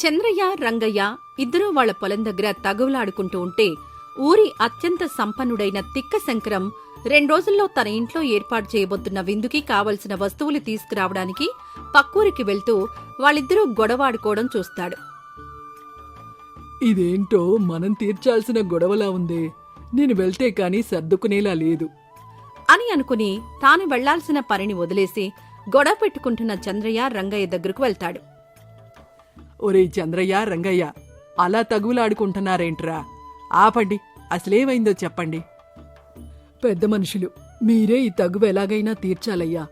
చంద్రయ్య రంగయ్య ఇద్దరూ వాళ్ళ పొలం దగ్గర తగువలాడుకుంటూ ఉంటే ఊరి అత్యంత సంపన్నుడైన తిక్క శంకరం రెండు రోజుల్లో తన ఇంట్లో ఏర్పాటు చేయబోతున్న విందుకి కావలసిన వస్తువులు తీసుకురావడానికి పక్కూరికి వెళ్తూ వాళ్ళిద్దరూ గొడవాడుకోవడం చూస్తాడు. ఇదేంటో మనం తీర్చాల్సిన గొడవలా ఉందే. నేను వెళ్తే కాని సర్దుకునేలా లేదు. అని అనుకుని తాను వెళ్ళాల్సిన పనిని వదిలేసి గొడవ పెట్టుకుంటున్న చంద్రయ్య రంగయ్య దగ్గరకు వెళ్తాడు. ఒరే చంద్రయ్య రంగయ్య అలా తగులాడుకుంటున్నారేంట్రా? ఆపండి అసలేమైందో చెప్పండి. పెద్ద మనుషులు మీరే ఈ తగువ ఎలాగైనా తీర్చాలయ్యా.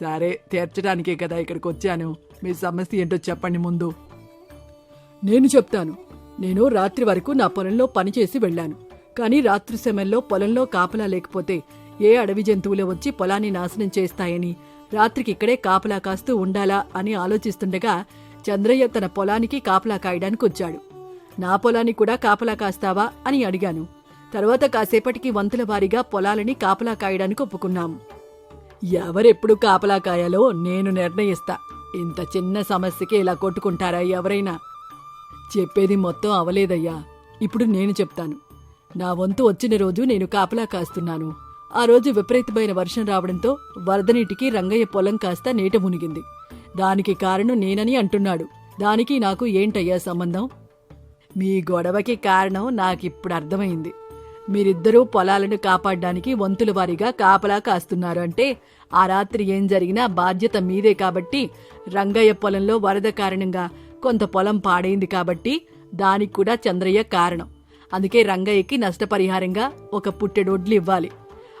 సరే తీర్చడానికే కదా ఇక్కడికి వచ్చాను మీ సమస్య ఏంటో చెప్పండి ముందు. నేను చెప్తాను. నేను రాత్రి వరకు నా పొలంలో పనిచేసి వెళ్ళాను. కానీ రాత్రి సమయంలో పొలంలో కాపలా లేకపోతే ఏ అడవి జంతువులు వచ్చి పొలాన్ని నాశనం చేస్తాయని రాత్రికి ఇక్కడే కాపలా కాస్తూ ఉండాలా అని ఆలోచిస్తుండగా చంద్రయ్య తన పొలానికి కాపలా కాయడానికి వచ్చాడు. నా పొలాన్ని కూడా కాపలా కాస్తావా అని అడిగాను. తర్వాత కాసేపటికి వంతుల వారీగా పొలాలని కాపలా కాయడానికి ఒప్పుకున్నాం. ఎవరెప్పుడు కాపలా కాయాలో నేను నిర్ణయిస్తా. ఇంత చిన్న సమస్యకి ఇలా కొట్టుకుంటారా ఎవరైనా? చెప్పేది మొత్తం అవలేదయ్యా. ఇప్పుడు నేను చెప్తాను. నా వంతు వచ్చిన రోజు నేను కాపలా కాస్తున్నాను. ఆ రోజు విపరీతమైన వర్షం రావడంతో వరద నీటికి రంగయ్య పొలం కాస్త నీట మునిగింది. దానికి కారణం నేనని అంటున్నాడు. దానికి నాకు ఏంటయ్యా సంబంధం? మీ గొడవకి కారణం నాకిప్పుడు అర్థమైంది. మీరిద్దరూ పొలాలను కాపాడడానికి వంతుల వారీగా కాపలా కాస్తున్నారు అంటే ఆ రాత్రి ఏం జరిగినా బాధ్యత మీదే కాబట్టి రంగయ్య పొలంలో వరద కారణంగా కొంత పొలం పాడైంది కాబట్టి దానికి కూడా చంద్రయ్య కారణం. అందుకే రంగయ్యకి నష్టపరిహారంగా ఒక పుట్టెడొడ్లు ఇవ్వాలి.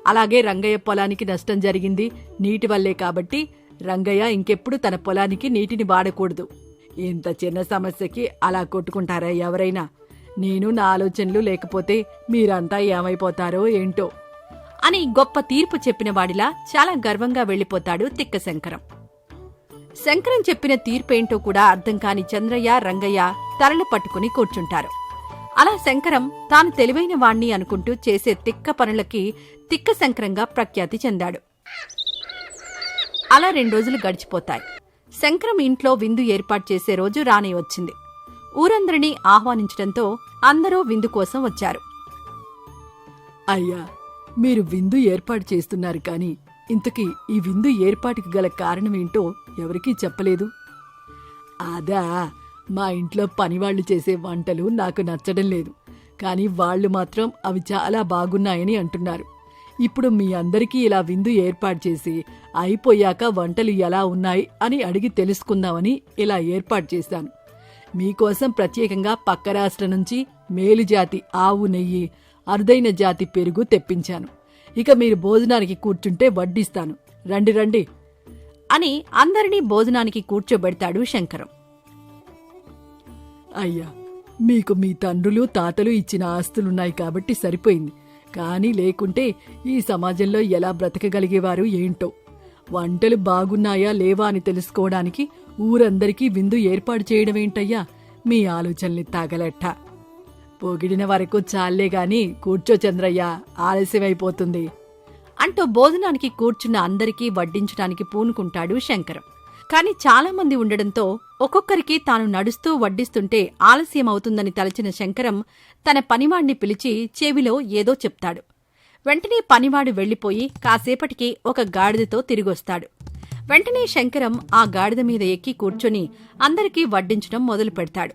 అలాగే రంగయ్య పొలానికి నష్టం జరిగింది నీటి వల్లే కాబట్టి రంగయ్య ఇంకెప్పుడు తన పొలానికి నీటిని వాడకూడదు. ఇంత చిన్న సమస్యకి అలా కొట్టుకుంటారా ఎవరైనా? నేను నా ఆలోచనలు లేకపోతే మీరంతా ఏమైపోతారో ఏంటో? అని గొప్ప తీర్పు చెప్పిన వాడిలా చాలా గర్వంగా వెళ్ళిపోతాడు తిక్క శంకరం శంకరం చెప్పిన తీర్పేంటో కూడా అర్థం కాని చంద్రయ్య రంగయ్య తరలు పట్టుకుని కూర్చుంటారు. అలా శంకరం తాను తెలివైన వాణ్ణి అనుకుంటూ చేసే తిక్క పనులకి తిక్క శంకరంగా ప్రఖ్యాతి చెందాడు. అలా రెండు రోజులు గడిచిపోతాయి. శంకరం ఇంట్లో విందు ఏర్పాటు చేసే రోజు రానే వచ్చింది. ఊరందరినీ ఆహ్వానించడంతో అందరూ విందు కోసం వచ్చారు. అయ్యా మీరు విందు ఏర్పాటు చేస్తున్నారు కానీ ఇంతకీ ఈ విందు ఏర్పాటుకి గల కారణమేంటో ఎవరికీ చెప్పలేదు? అదా మా ఇంట్లో పనివాళ్ళు చేసే వంటలు నాకు నచ్చడం లేదు. కానీ వాళ్ళు మాత్రం అవి చాలా బాగున్నాయని అంటున్నారు. ఇప్పుడు మీ అందరికీ ఇలా విందు ఏర్పాటు చేసి అయిపోయాక వంటలు ఎలా ఉన్నాయి అని అడిగి తెలుసుకుందామని ఇలా ఏర్పాటు చేశాను. మీకోసం ప్రత్యేకంగా పక్క రాష్ట్రం నుంచి మేలుజాతి ఆవు నెయ్యి అరుదైన జాతి పెరుగు తెప్పించాను. ఇక మీరు భోజనానికి కూర్చుంటే వడ్డిస్తాను. రండి రండి అని అందరినీ భోజనానికి కూర్చోబెడతాడు శంకరం. అయ్యా మీకు మీ తండ్రులు తాతలు ఇచ్చిన ఆస్తులున్నాయి కాబట్టి సరిపోయింది. కానీ లేకుంటే ఈ సమాజంలో ఎలా బ్రతకగలిగేవారు ఏంటో? వంటలు బాగున్నాయా లేవా అని తెలుసుకోవడానికి ఊరందరికీ విందు ఏర్పాటు చేయడమేంటయ్యా? మీ ఆలోచనల్ని తాగలెట్ట. పొగిడిన వరకు చాలే గాని కూర్చో చంద్రయ్య ఆలస్యమైపోతుంది. అంటూ భోజనానికి కూర్చున్న అందరికీ వడ్డించడానికి పూనుకుంటాడు శంకరం. కాని చాలామంది ఉండడంతో ఒక్కొక్కరికి తాను నడుస్తూ వడ్డిస్తుంటే ఆలస్యం అవుతుందని తలచిన శంకరం తన పనివాణ్ణి పిలిచి చెవిలో ఏదో చెప్తాడు. వెంటనే పనివాడు వెళ్ళిపోయి కాసేపటికి ఒక గాడిదతో తిరిగొస్తాడు. వెంటనే శంకరం ఆ గాడిద మీద ఎక్కి కూర్చొని అందరికీ వడ్డించడం మొదలు పెడతాడు.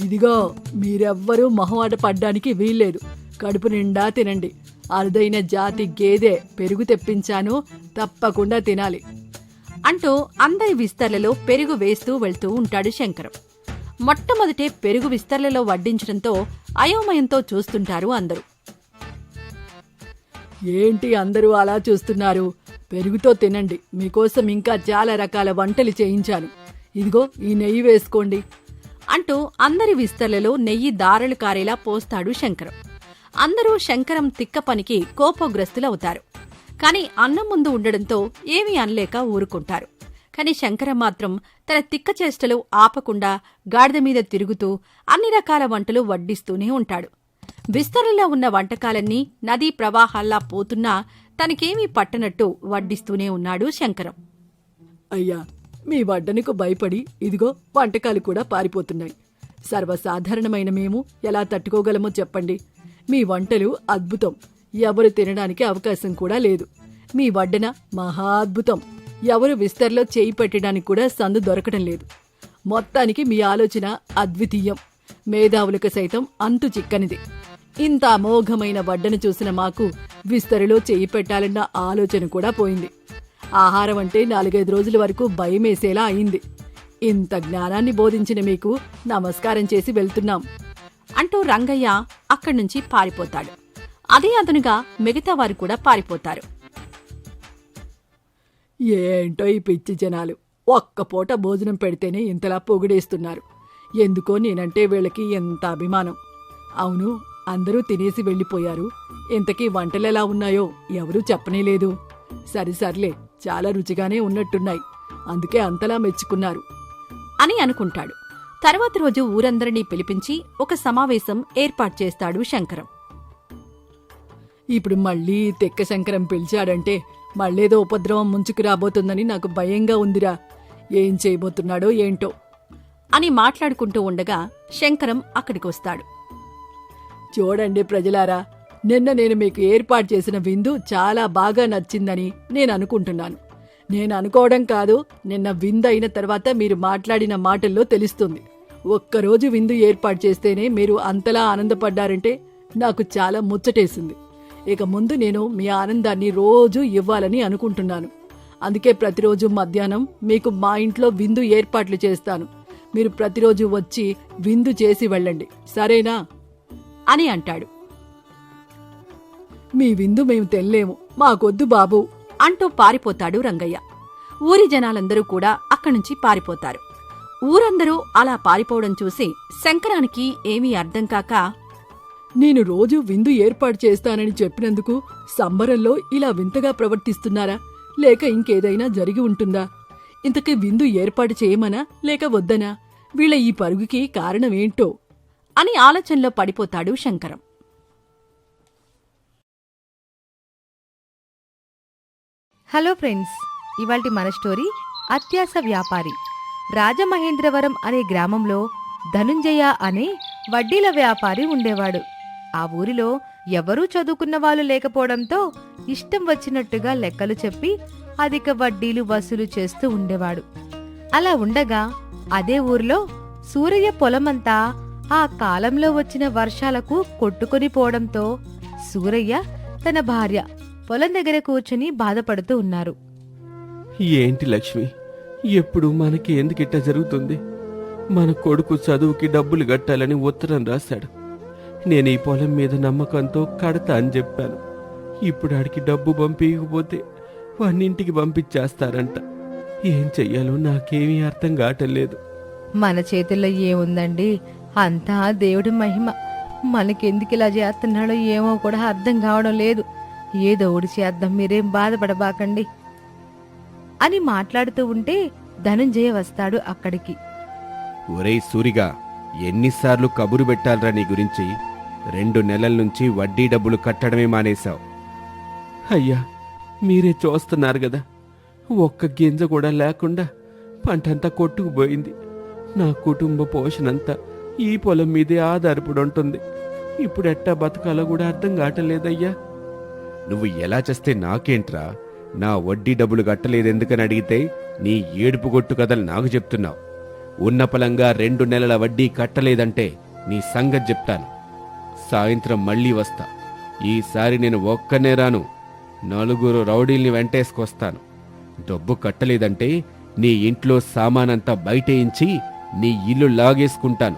ఇదిగో మీరెవ్వరూ మొహమాట పడ్డానికి వీల్లేదు. కడుపు నిండా తినండి. అరుదైన జాతి గేదె పెరుగు తెప్పించాను తప్పకుండా తినాలి అంటూ అందరి విస్తర్లలో పెరుగు వేస్తూ వెళ్తూ ఉంటాడు శంకరం. మొట్టమొదటే పెరుగు విస్తర్లలో వడ్డించడంతో అయోమయంతో చూస్తుంటారు అందరూ. ఏంటి అందరూ అలా చూస్తున్నారు? పెరుగుతో తినండి మీకోసం ఇంకా చాలా రకాల వంటలు చేయించాను. ఇదిగో ఈ నెయ్యి వేసుకోండి అంటూ అందరి విస్తర్లలో నెయ్యి దారలు కారేలా పోస్తాడు శంకరం. అందరూ శంకరం తిక్క పనికి కోపోగ్రస్తులవుతారు. కాని అన్నం ముందు ఉండడంతో ఏమీ అనలేక ఊరుకుంటారు. కాని శంకరం మాత్రం తన తిక్క చేష్టలు ఆపకుండా గాడిద మీద తిరుగుతూ అన్ని రకాల వంటలు వడ్డిస్తూనే ఉంటాడు. విస్తరణలో ఉన్న వంటకాలన్నీ నదీ ప్రవాహాల్లా పోతున్నా తనకేమీ పట్టనట్టు వడ్డిస్తూనే ఉన్నాడు శంకరం. అయ్యా మీ వడ్డనకు భయపడి ఇదిగో వంటకాలు కూడా పారిపోతున్నాయి. సర్వసాధారణమైన మేము ఎలా తట్టుకోగలమో చెప్పండి. మీ వంటలు అద్భుతం. ఎవరు తినడానికి అవకాశం కూడా లేదు. మీ వడ్డన మహా అద్భుతం. ఎవరు విస్తర్లో చేయి పెట్టడానికి కూడా సందు దొరకడం లేదు. మొత్తానికి మీ ఆలోచన అద్వితీయం. మేధావులకు సైతం అంతు చిక్కనిది. ఇంత అమోఘమైన వడ్డను చూసిన మాకు విస్తరిలో చేయి పెట్టాలన్న ఆలోచన కూడా పోయింది. ఆహారం అంటే నాలుగైదు రోజుల వరకు భయమేసేలా అయింది. ఇంత జ్ఞానాన్ని బోధించిన మీకు నమస్కారం చేసి వెళ్తున్నాం. అంటూ రంగయ్య అక్కడి నుంచి పారిపోతాడు. అదే అదనుగా మిగతా వారు కూడా పారిపోతారు. ఏంటో ఈ పిచ్చి జనాలు? ఒక్క పూట భోజనం పెడితేనే ఇంతలా పొగిడేస్తున్నారు. ఎందుకో నేనంటే వీళ్ళకి ఎంత అభిమానం. అవును అందరూ తినేసి వెళ్ళిపోయారు. ఇంతకీ వంటలెలా ఉన్నాయో ఎవరూ చెప్పనేలేదు. సరి సర్లే చాలా రుచిగానే ఉన్నట్టున్నాయి. అందుకే అంతలా మెచ్చుకున్నారు. అని అనుకుంటాడు. తర్వాత రోజు ఊరందరినీ పిలిపించి ఒక సమావేశం ఏర్పాటు చేస్తాడు శంకరం. ఇప్పుడు మళ్ళీ తెక్క శంకరం పిలిచాడంటే మళ్ళేదో ఉపద్రవం ముంచుకు రాబోతుందని నాకు భయంగా ఉందిరా. ఏం చేయబోతున్నాడో ఏంటో. అని మాట్లాడుకుంటూ ఉండగా శంకరం అక్కడికొస్తాడు. చూడండి ప్రజలారా నిన్న నేను మీకు ఏర్పాటు చేసిన విందు చాలా బాగా నచ్చిందని నేను అనుకుంటున్నాను. నేను అనుకోవడం కాదు నిన్న విందు అయిన తర్వాత మీరు మాట్లాడిన మాటల్లో తెలుస్తుంది. ఒక్కరోజు విందు ఏర్పాటు చేస్తేనే మీరు అంతలా ఆనందపడ్డారంటే నాకు చాలా ముచ్చటేసింది. ఇక ముందు నేను మీ ఆనందాన్ని రోజు ఇవ్వాలని అనుకుంటున్నాను. అందుకే ప్రతిరోజు మధ్యాహ్నం మీకు మా ఇంట్లో విందు ఏర్పాట్లు చేస్తాను. మీరు ప్రతిరోజు వచ్చి విందు చేసి వెళ్ళండి. సరేనా? అని అంటాడు. మీ విందు మేము తెల్లేము. మాకొద్దు బాబు. అంటూ పారిపోతాడు రంగయ్య. ఊరి జనాలందరూ కూడా అక్కడి నుంచి పారిపోతారు. ఊరందరూ అలా పారిపోవడం చూసి శంకరానికి ఏమీ అర్థం కాక నేను రోజు విందు ఏర్పాటు చేస్తానని చెప్పినందుకు సంబరంలో ఇలా వింతగా ప్రవర్తిస్తున్నారా? లేక ఇంకేదైనా జరిగి ఉంటుందా? ఇంతకీ విందు ఏర్పాటు చేయమనా? లేక వద్దనా? వీళ్ళ ఈ పరుగుకి కారణమేంటో? అని ఆలోచనలో పడిపోతాడు శంకరం. హలో ఫ్రెండ్స్ ఇవాల్టి మన స్టోరీ అత్యాస వ్యాపారి రాజమహేంద్రవరం అనే గ్రామంలో ధనుంజయ అనే వడ్డీల వ్యాపారి ఉండేవాడు. ఆ ఊరిలో ఎవరూ చదువుకున్న వాళ్ళు లేకపోవడంతో ఇష్టం వచ్చినట్టుగా లెక్కలు చెప్పి అధిక వడ్డీలు వసూలు చేస్తూ ఉండేవాడు. అలా ఉండగా అదే ఊరిలో సూరయ్య పొలమంతా ఆ కాలంలో వచ్చిన వర్షాలకు కొట్టుకొని పోవడంతో సూరయ్య తన భార్య పొలం దగ్గర కూర్చుని బాధపడుతూ ఉన్నారు. ఏంటి లక్ష్మి? ఎప్పుడు మనకి ఎందుకిట్ట జరుగుతుంది? మన కొడుకు చదువుకి డబ్బులు కట్టాలని ఉత్తరం రాశాడు. నేను ఈ పొలం మీద నమ్మకంతో కడతా అని చెప్పాను. ఇప్పుడు ఆడికి డబ్బు పంపించకపోతే వాణ్ణింటికి పంపించేస్తారంట. ఏం చెయ్యాలో నాకేమీ అర్థం కావటం లేదు. మన చేతుల్లో ఏముందండి? అంతా దేవుడి మహిమ. మనకెందుకు ఇలా చేస్తున్నాడో ఏమో కూడా అర్థం కావడం లేదు. ఏదో ఒకటి చేద్దాం మీరేం బాధపడబాకండి. అని మాట్లాడుతూ ఉంటే ధనంజయ వస్తాడు అక్కడికి. ఒరేయ్ సూరిగా ఎన్నిసార్లు కబురు పెట్టాలరా నీ గురించి? రెండు నెలల నుంచి వడ్డీ డబ్బులు కట్టడమే మానేశావు. అయ్యా మీరే చూస్తున్నారు కదా ఒక్క గింజ కూడా లేకుండా పంటంతా కొట్టుకుపోయింది. నా కుటుంబ పోషణంతా ఈ పొలం మీదే ఆధారపడి ఉంటుంది. ఇప్పుడు ఎట్టా బతకాలో కూడా అర్థం కావట్లేదయ్యా నువ్వు ఎలా చేస్తే నాకేంట్రా? నా వడ్డీ డబ్బులు కట్టలేదెందుకని అడిగితే నీ ఏడుపు కొట్టు కథలు నాకు చెప్తున్నావు. ఉన్న పలంగా రెండు నెలల వడ్డీ కట్టలేదంటే నీ సంగతి చెప్తాను. సాయంత్రం మళ్ళీ వస్తా. ఈసారి నేను ఒక్కనే రాను. నలుగురు రౌడీల్ని వెంటేసుకొస్తాను. డబ్బు కట్టలేదంటే నీ ఇంట్లో సామానంతా బయటేయించి నీ ఇల్లు లాగేసుకుంటాను.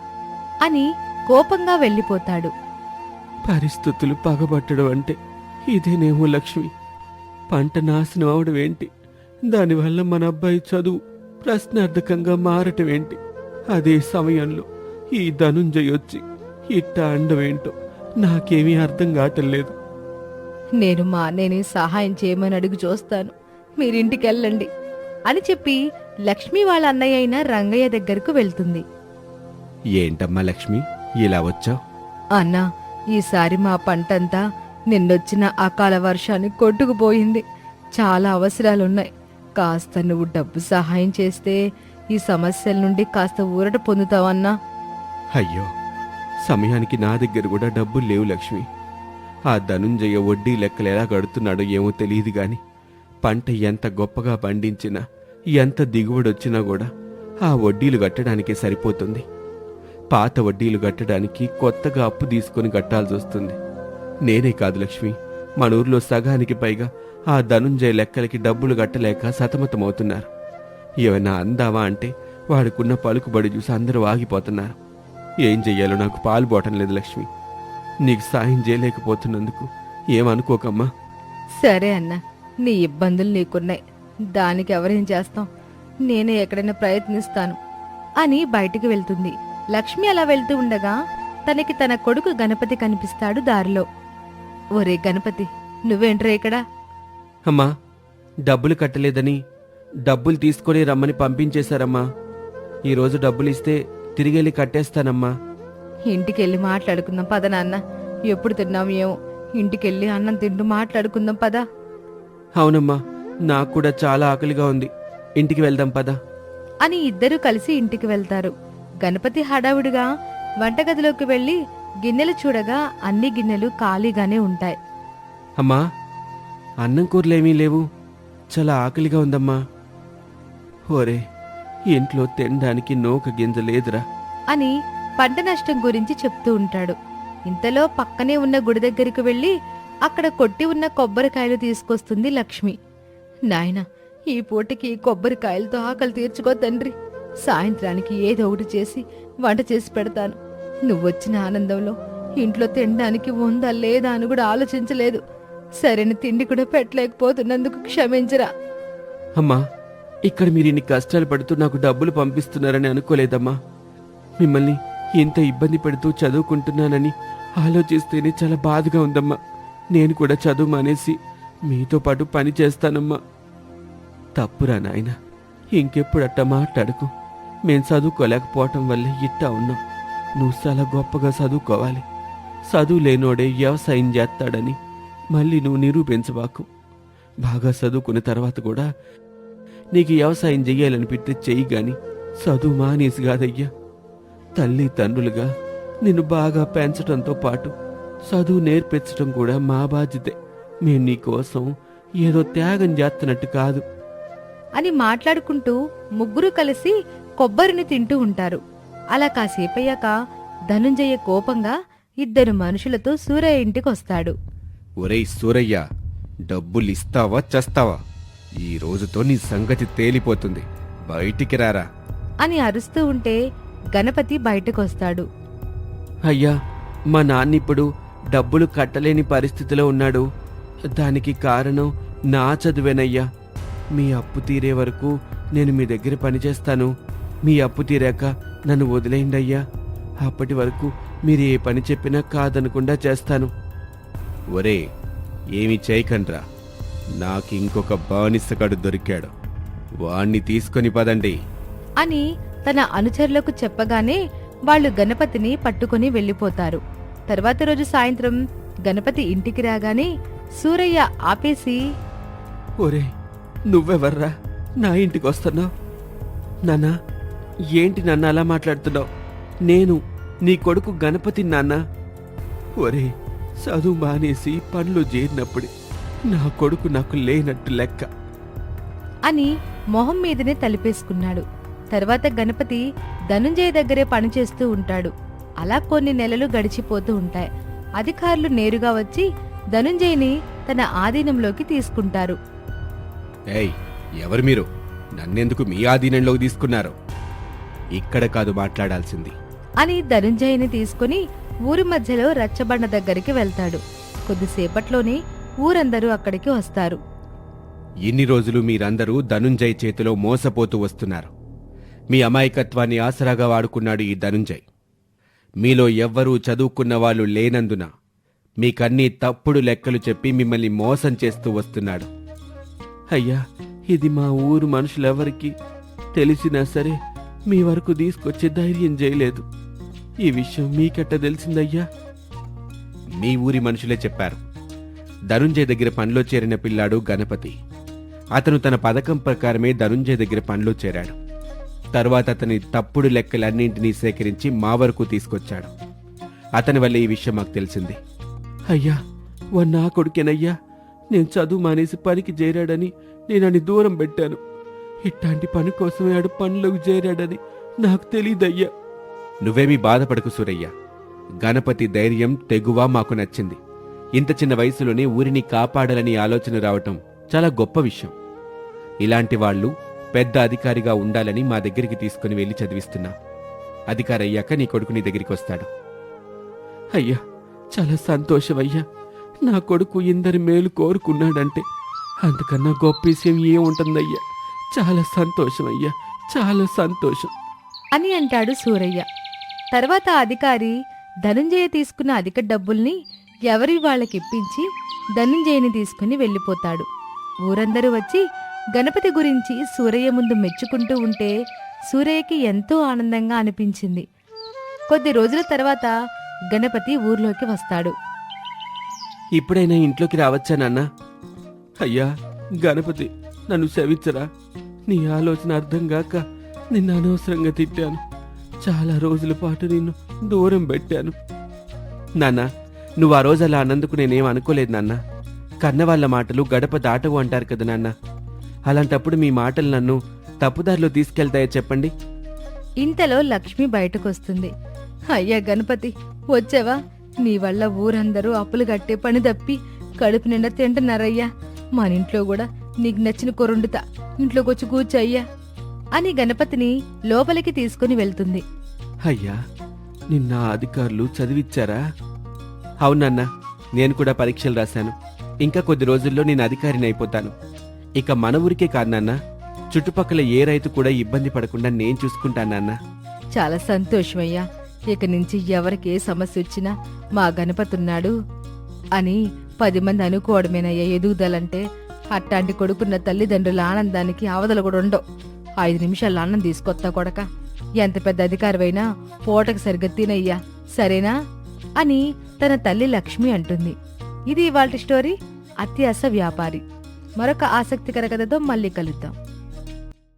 అని కోపంగా వెళ్ళిపోతాడు. పరిస్థితులు పగబట్టడం అంటే ఇదేనేమో లక్ష్మి. పంట నాశనం అవడం ఏంటి? దానివల్ల మన అబ్బాయి చదువు ప్రశ్నార్థకంగా మారటం ఏంటి? అదే సమయంలో ఈ ధనుంజయ్ వచ్చి ఇట్ట అండమేంటో నాకేమీ అర్థం కావటం లేదు. నేను మా అన్నయ్యని సహాయం చేయమని అడుగు చూస్తాను. మీరింటికి వెళ్ళండి అని చెప్పి లక్ష్మి వాళ్ళ అన్నయ్య అయిన రంగయ్య దగ్గరకు వెళ్తుంది. ఏంటమ్మా లక్ష్మి ఇలా వచ్చావు? అన్నా ఈసారి మా పంటంతా నిన్నొచ్చిన అకాల వర్షాన్ని కొట్టుకుపోయింది. చాలా అవసరాలున్నాయి. కాస్త నువ్వు డబ్బు సహాయం చేస్తే ఈ సమస్యల నుండి కాస్త ఊరట పొందుతావన్నా? అయ్యో సమయానికి నా దగ్గర కూడా డబ్బులు లేవు లక్ష్మి. ఆ ధనుంజయ వడ్డీ లెక్కలు ఎలా కడుతున్నాడో ఏమో తెలియదు గాని పంట ఎంత గొప్పగా పండించినా ఎంత దిగుబడొచ్చినా కూడా ఆ వడ్డీలు కట్టడానికే సరిపోతుంది. పాత వడ్డీలు కట్టడానికి కొత్తగా అప్పు తీసుకొని కట్టాల్సి వస్తుంది నేనే కాదు లక్ష్మి. మన ఊర్లో సగానికి పైగా ఆ ధనుంజయ లెక్కలకి డబ్బులు కట్టలేక సతమతమవుతున్నారు. ఏమైనా అందావా అంటే వాడుకున్న పలుకుబడి చూసి అందరూ ఆగిపోతున్నారు. ఏం చెయ్యాలో నాకు పాలు పోవటం లేదు లక్ష్మి. నీకు సాయం చేయలేకపోతున్నందుకు ఏమనుకోకమ్మా? సరే అన్న నీ ఇబ్బందులు నీకున్నాయి. దానికి ఎవరేం చేస్తాం? నేనే ఎక్కడైనా ప్రయత్నిస్తాను అని బయటికి వెళ్తుంది. లక్ష్మి అలా వెళ్తూ ఉండగా తనకి తన కొడుకు గణపతి కనిపిస్తాడు దారిలో. ఒరే గణపతి నువ్వేంట్రా ఇక్కడ? అమ్మా డబ్బులు కట్టలేదని డబ్బులు తీసుకొని రమ్మని పంపించేశారమ్మా. ఈరోజు డబ్బులు ఇస్తే తిరిగెళ్ళి కట్టేస్తానమ్మా. ఇంటికెళ్ళి మాట్లాడుకుందాం పద నాన్న. ఎప్పుడు తిన్నాం ఏమో ఇంటికెళ్ళి అన్నం తింటూ మాట్లాడుకుందాం పద. అవునమ్మా నాకు కూడా చాలా ఆకలిగా ఉంది. ఇంటికి వెళ్దాం పద. అని ఇద్దరూ కలిసి ఇంటికి వెళ్తారు. గణపతి హడావుడిగా వంటగదిలోకి వెళ్ళి గిన్నెలు చూడగా అన్ని గిన్నెలు ఖాళీగానే ఉంటాయి. అమ్మా అన్నం కూరలేమీ లేవు. చాలా ఆకలిగా ఉందమ్మా. ఓరే ఇంట్లో తినడానికి నోక గింజ లేదురా. అని పంట నష్టం గురించి చెప్తూ ఉంటాడు. ఇంతలో పక్కనే ఉన్న గుడి దగ్గరికి వెళ్ళి అక్కడ కొట్టి ఉన్న కొబ్బరికాయలు తీసుకొస్తుంది లక్ష్మి. నాయనా ఈ పూటకి కొబ్బరికాయలతో ఆకలి తీర్చుకో తండ్రి. సాయంత్రానికి ఏదో ఒకటి చేసి వంట చేసి పెడతాను. నువ్వొచ్చిన ఆనందంలో ఇంట్లో తినడానికి ఉందా లేదా అని కూడా ఆలోచించలేదు. సరైన తిండి కూడా పెట్టలేకపోతున్నందుకు క్షమించరా. అమ్మా ఇక్కడ మీరు ఇన్ని కష్టాలు పడుతూ నాకు డబ్బులు పంపిస్తున్నారని అనుకోలేదమ్మా. మిమ్మల్ని ఇంత ఇబ్బంది పెడుతూ చదువుకుంటున్నానని ఆలోచిస్తేనే చాలా బాధగా ఉందమ్మా. నేను కూడా చదువు మానేసి మీతో పాటు పని చేస్తానమ్మా. తప్పురా నాయన ఇంకెప్పుడు అట్ట మాట్లాడుకు. మేం చదువుకోలేకపోవటం వల్లే ఇట్టా ఉన్నాం. నువ్వు చాలా గొప్పగా చదువుకోవాలి. చదువు లేనోడే వ్యవసాయం చేస్తాడని మళ్ళీ నువ్వు నిరూపించబాకు. బాగా చదువుకున్న తర్వాత కూడా నీకు వ్యవసాయం చెయ్యాలనిపిస్తే చెయ్యి గాని చదువు మానేసి కాదయ్యా. తల్లి తండ్రులుగా నిన్ను బాగా పెంచడంతో పాటు చదువు నేర్పించడం కూడా మా బాధ్యతే. మేము నీకోసం ఏదో త్యాగం చేస్తున్నట్టు కాదు. అని మాట్లాడుకుంటూ ముగ్గురు కలిసి కొబ్బరిని తింటూ ఉంటారు. అలా కాసేపయ్యాక ధనుంజయ కోపంగా ఇద్దరు మనుషులతో సూరయ్య ఇంటికొస్తాడు. ఒరేయ్ సూరయ్య డబ్బులు ఇస్తావా చస్తావా? ఈ రోజుతో నీ సంగతి తేలిపోతుంది. బయటికి రారా. అని అరుస్తూ ఉంటే గణపతి బయటకొస్తాడు. అయ్యా మా నాన్నిప్పుడు డబ్బులు కట్టలేని పరిస్థితిలో ఉన్నాడు. దానికి కారణం నా చదువేనయ్యా. మీ అప్పు తీరే వరకు నేను మీ దగ్గర పనిచేస్తాను. మీ అప్పు తీరాక నన్ను వదిలేయండి అయ్యా. అప్పటి వరకు మీరు ఏ పని చెప్పినా కాదనకుండా చేస్తాను. ఒరే ఏమి చేయకండ్రా. నాకు ఇంకొక బానిసగాడు దొరికాడు. వాణ్ణి తీసుకొని పదండి. అని తన అనుచరులకు చెప్పగానే వాళ్ళు గణపతిని పట్టుకొని వెళ్ళిపోతారు. తర్వాత రోజు సాయంత్రం గణపతి ఇంటికి రాగానే సూరయ్య ఆపేసి ఒరే నువ్వెవర్రా? నా ఇంటికి వస్తున్నావు? నాన్నా ఏంటి నన్ను అలా మాట్లాడుతున్నావు? నేను నీ కొడుకు గణపతి నాన్న. ఒరే చదువు మానేసి పనులు చేరినప్పుడే నా కొడుకు నాకు లేనట్టు లెక్క. అని మొహం మీదనే తలిపేసుకున్నాడు. తర్వాత గణపతి ధనుంజయ దగ్గరే పనిచేస్తూ ఉంటాడు. అలా కొన్ని నెలలు గడిచిపోతూ ఉంటాయి. అధికారులు నేరుగా వచ్చి ధనుంజయని తన ఆధీనంలోకి తీసుకుంటారు. ఏయ్ ఎవరు మీరు? నన్నెందుకు మీ ఆధీనంలోకి తీసుకున్నారు? ఇక్కడ కాదు మాట్లాడాల్సింది. అని ధనుంజయని తీసుకుని ఊరి మధ్యలో రచ్చబండ దగ్గరికి వెళ్తాడు. కొద్దిసేపట్లోనే ఊరందరూ అక్కడికి వస్తారు. ఇన్ని రోజులు మీరందరూ ధనుంజయ్ చేతిలో మోసపోతూ వస్తున్నారు. మీ అమాయకత్వాన్ని ఆసరాగా వాడుకున్నాడు ఈ ధనుంజయ్. మీలో ఎవ్వరూ చదువుకున్న వాళ్ళు లేనందున మీకన్నీ తప్పుడు లెక్కలు చెప్పి మిమ్మల్ని మోసం చేస్తూ వస్తున్నాడు. అయ్యా ఇది మా ఊరు మనుషులెవరికి తెలిసినా సరే మీ వరకు తీసుకొచ్చే ధైర్యం చేయలేదు. ఈ విషయం మీకెట్ట తెలిసిందయ్యా? మీ ఊరి మనుషులే చెప్పారు. ధనుంజయ్ దగ్గర పనిలో చేరిన పిల్లాడు గణపతి. అతను తన పథకం ప్రకారమే ధనుంజయ దగ్గర పనిలో చేరాడు. తరువాత అతని తప్పుడు లెక్కలన్నింటినీ సేకరించి మా వరకు తీసుకొచ్చాడు. అతని వల్ల ఈ విషయం మాకు తెలిసింది. అయ్యా వా నా కొడుకేనయ్యా. నేను చదువు మానేసి పనికి చేరాడని నేను అని దూరం పెట్టాను. ఇట్లాంటి పని కోసమే ఆడు పనిలోకి చేరాడని నాకు తెలీదయ్యా. నువ్వేమీ బాధపడకు సూరయ్య. గణపతి ధైర్యం తెగువ మాకు నచ్చింది. ఇంత చిన్న వయసులోనే ఊరిని కాపాడాలని ఆలోచన రావటం చాలా గొప్ప విషయం. ఇలాంటి వాళ్ళు పెద్ద అధికారిగా ఉండాలని మా దగ్గరికి తీసుకుని వెళ్ళి చదివిస్తున్నా. అధికారి అయ్యాక నీ కొడుకు నీ దగ్గరికి వస్తాడు. అయ్యా చాలా సంతోషమయ్యా. నా కొడుకు ఇందరి మేలు కోరుకున్నాడంటే అంతకన్నా గొప్ప విషయం ఏముంటుందయ్యా. చాలా సంతోషమయ్యా చాలా సంతోషం. అని అంటాడు సూరయ్య. తర్వాత ఆ అధికారి ధనుంజయ తీసుకున్న అధిక డబ్బుల్ని ఎవరి వాళ్ళకిప్పించి ధనుంజయని తీసుకుని వెళ్ళిపోతాడు. ఊరందరూ వచ్చి గణపతి గురించి సూరయ్య ముందు మెచ్చుకుంటూ ఉంటే సూరయ్యకి ఎంతో ఆనందంగా అనిపించింది. కొద్ది రోజుల తర్వాత గణపతి ఊర్లోకి వస్తాడు. ఇప్పుడైనా ఇంట్లోకి రావచ్చా నాన్న? అయ్యా గణపతి నన్ను క్షమించరా నీ ఆలోచన అర్థం కాక నిన్ను అనవసరంగా తిట్టాను. చాలా రోజుల పాటు నిన్ను దూరం పెట్టాను. నాన్న నువ్వు ఆ రోజు అలా అన్నందుకు నేనేం అనుకోలేదు నాన్న. కన్నవాళ్ళ మాటలు గడప దాటవు అంటారు కదా నాన్న. అలాంటప్పుడు మీ మాటలు నన్ను తప్పుదారిలో తీసుకెళ్తాయో చెప్పండి. ఇంతలో లక్ష్మి బయటకొస్తుంది. అయ్యా గణపతి వచ్చావా? నీ వల్ల ఊరందరూ అప్పులు కట్టే పని తప్పి కడుపు నిండా తింటున్నారయ్యా. మన ఇంట్లో కూడా నీకు నచ్చిన కొరుండుతా ఇంట్లోకి వచ్చి కూర్చోయ్యా అని గణపతిని లోపలికి తీసుకుని వెళ్తుంది. అయ్యా నిన్న అధికారులు చదివిచ్చారా? అవునన్నా నేను కూడా పరీక్షలు రాశాను. ఇంకా కొద్ది రోజుల్లో నేను అధికారిని అయిపోతాను. ఇక మన ఊరికే కాదు నాన్న చుట్టుపక్కల ఏ రైతు కూడా ఇబ్బంది పడకుండా నేను చూసుకుంటానన్నా చాలా సంతోషమయ్యా. ఇక నుంచి ఎవరికి ఏ సమస్య వచ్చినా మా గణపతి ఉన్నాడు అని పది మంది అనుకోవడమేనయ్యా ఎదుగుదలంటే. అట్టాంటి కొడుకున్న తల్లిదండ్రుల ఆనందానికి అవధలు కూడా ఉండవు. ఐదు నిమిషాల్లో అన్నం తీసుకొస్తా కొడక. ఎంత పెద్ద అధికారమైనా పూటకు సరిగ్గా తినయ్యా. సరేనా? అని తన తల్లి లక్ష్మి అంటుంది. ఇది ఇవాళ స్టోరీ అత్యాస వ్యాపారి. మరొక ఆసక్తికర కథతో మళ్ళీ కలుద్దాం.